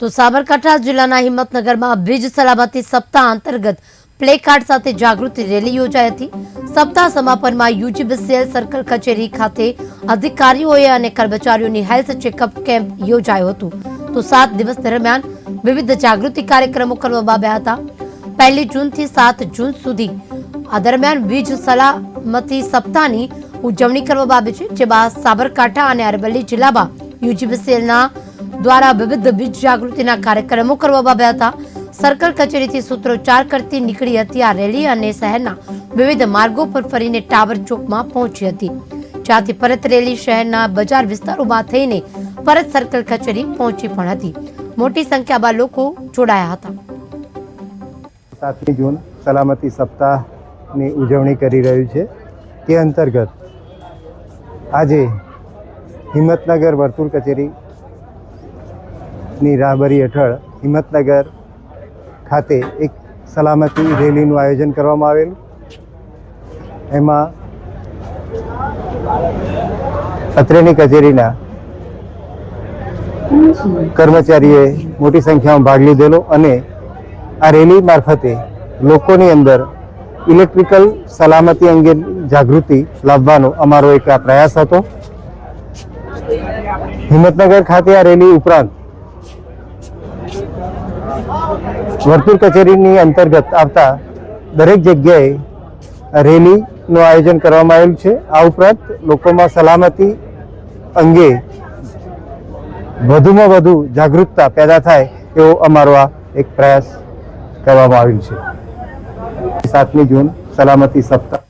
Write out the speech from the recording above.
તો સાબરકાંઠા જિલ્લાના હિંમતનગરમાં વીજ સલામતી સપ્તાહ અંતર્ગત પ્લે કાર્ડ સાથે જાગૃતિ રેલી યોજાઈ હતી. સપ્તાહ સમાપનમાં યુજીબીસીએલ સર્કલ કચેરી ખાતે અધિકારીઓએ અને કર્મચારીઓની હેલ્થ ચેકઅપ કેમ્પ યોજાયો હતો. તો સાત દિવસ દરમિયાન વિવિધ જાગૃતિ કાર્યક્રમો કરવામાં આવ્યા હતા. પહેલી જૂનથી સાત જૂન સુધી આ દરમિયાન વીજ સલામતી સપ્તાહની ઉજવણી કરવામાં આવી છે, જેમાં સાબરકાંઠા અને અરવલ્લી જિલ્લામાં યુજીબીસીએલના દ્વારા વિવિધ બીજ જાગૃતિના કાર્યક્રમો કરવામાં આવ્યા હતા. સર્કલ કચેરીથી સૂત્રોચ્ચાર કરતી નીકળી હતી આ રેલી અને શહેરના વિવિધ માર્ગો પર ફરીને ટાવર ચોકમાં પહોંચી હતી. જ્યાંથી પરત રેલી શહેરના બજાર વિસ્તારોમાં થઈને પરત સર્કલ કચેરી પહોંચી પણ હતી. મોટી સંખ્યામાં લોકો જોડાયા હતા. સાતમી જૂન, સલામતી સપ્તાહની ઉજવણી કરી રહ્યું છે. તે અંતર્ગત આજે હિંમતનગર વર્તુળ કચેરીની રાહબરી હેઠળ હિંમતનગર ખાતે એક સલામતી રેલીનું આયોજન કરવામાં આવેલું. એમાં અત્રેની કચેરીના કર્મચારીએ મોટી સંખ્યામાં ભાગ લીધેલો અને આ રેલી મારફતે લોકોની અંદર ઇલેક્ટ્રિકલ સલામતી અંગે જાગૃતિ લાવવાનો અમારો એક પ્રયાસ હતો. હિંમતનગર ખાતે આ રેલી ઉપરાંત વર્તુળ કચેરીની અંતર્ગત આવતા દરેક જગ્યાએ રેલીનું આયોજન કરવામાં આવેલું છે. આ ઉપરાંત લોકોમાં સલામતી અંગે વધુમાં વધુ જાગૃતતા પેદા થાય એવો અમારો આ એક પ્રયાસ કરવામાં આવ્યો છે. સાતમી જૂન, સલામતી સપ્તાહ.